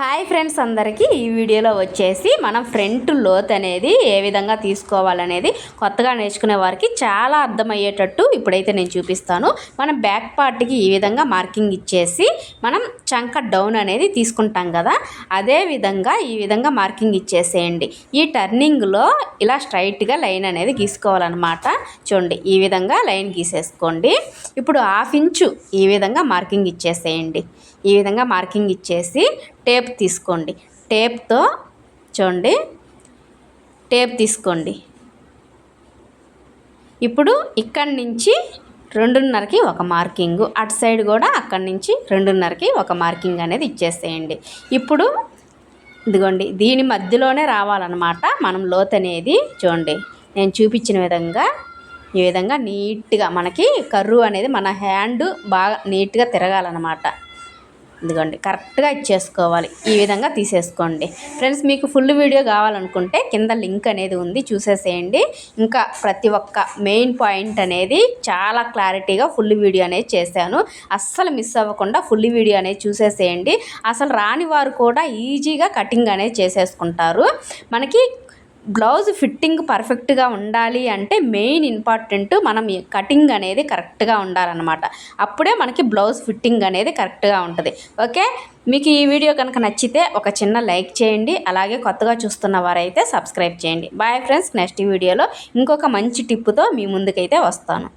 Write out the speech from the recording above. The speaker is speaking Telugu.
హాయ్ ఫ్రెండ్స్ అందరికీ ఈ వీడియోలో వచ్చేసి మనం ఫ్రంట్ లోత్ అనేది ఏ విధంగా తీసుకోవాలనేది కొత్తగా నేర్చుకునే వారికి చాలా అర్థమయ్యేటట్టు ఇప్పుడైతే నేను చూపిస్తాను. మనం బ్యాక్ పార్ట్కి ఈ విధంగా మార్కింగ్ ఇచ్చేసి మనం చంక డౌన్ అనేది తీసుకుంటాం కదా అదే విధంగా ఈ విధంగా మార్కింగ్ ఇచ్చేసేయండి. ఈ టర్నింగ్లో ఇలా స్ట్రైట్గా లైన్ అనేది గీసుకోవాలన్నమాట. చూడండి ఈ విధంగా లైన్ గీసేసుకోండి. ఇప్పుడు హాఫ్ ఇంచు ఈ విధంగా మార్కింగ్ ఇచ్చేసేయండి. ఈ విధంగా మార్కింగ్ ఇచ్చేసి టేప్ తీసుకోండి. టేప్తో చూడండి. టేప్ తీసుకోండి. ఇప్పుడు ఇక్కడి నుంచి రెండున్నరకి ఒక మార్కింగ్. అటు సైడ్ కూడా అక్కడి నుంచి రెండున్నరకి ఒక మార్కింగ్ అనేది ఇచ్చేసేయండి. ఇప్పుడు ఇదిగోండి దీని మధ్యలోనే రావాలన్నమాట. మనం లోత్ అనేది చూడండి. నేను చూపించిన విధంగా ఈ విధంగా నీట్గా మనకి కర్రు అనేది మన హ్యాండ్ బాగా నీట్గా తిరగాలన్నమాట. ఇదిగోండి కరెక్ట్గా ఇచ్చేసుకోవాలి. ఈ విధంగా తీసేసుకోండి. ఫ్రెండ్స్ మీకు ఫుల్ వీడియో కావాలనుకుంటే కింద లింక్ అనేది ఉంది చూసేసేయండి. ఇంకా ప్రతి ఒక్క మెయిన్ పాయింట్ అనేది చాలా క్లారిటీగా ఫుల్ వీడియో అనేది చేశాను. అస్సలు మిస్ అవ్వకుండా ఫుల్ వీడియో అనేది చూసేసేయండి. అసలు రాని వారు కూడా ఈజీగా కటింగ్ అనేది చేసేసుకుంటారు. మనకి బ్లౌజ్ ఫిట్టింగ్ పర్ఫెక్ట్గా ఉండాలి అంటే మెయిన్ ఇంపార్టెంట్ మనం కటింగ్ అనేది కరెక్ట్గా ఉండాలన్నమాట. అప్పుడే మనకి బ్లౌజ్ ఫిట్టింగ్ అనేది కరెక్ట్గా ఉంటుంది. ఓకే? మీకు ఈ వీడియో కనుక నచ్చితే ఒక చిన్న లైక్ చేయండి. అలాగే కొత్తగా చూస్తున్న వారైతే సబ్స్క్రైబ్ చేయండి. బాయ్ ఫ్రెండ్స్ నెక్స్ట్ వీడియోలో ఇంకొక మంచి టిప్పుతో మీ ముందుకైతే వస్తాను.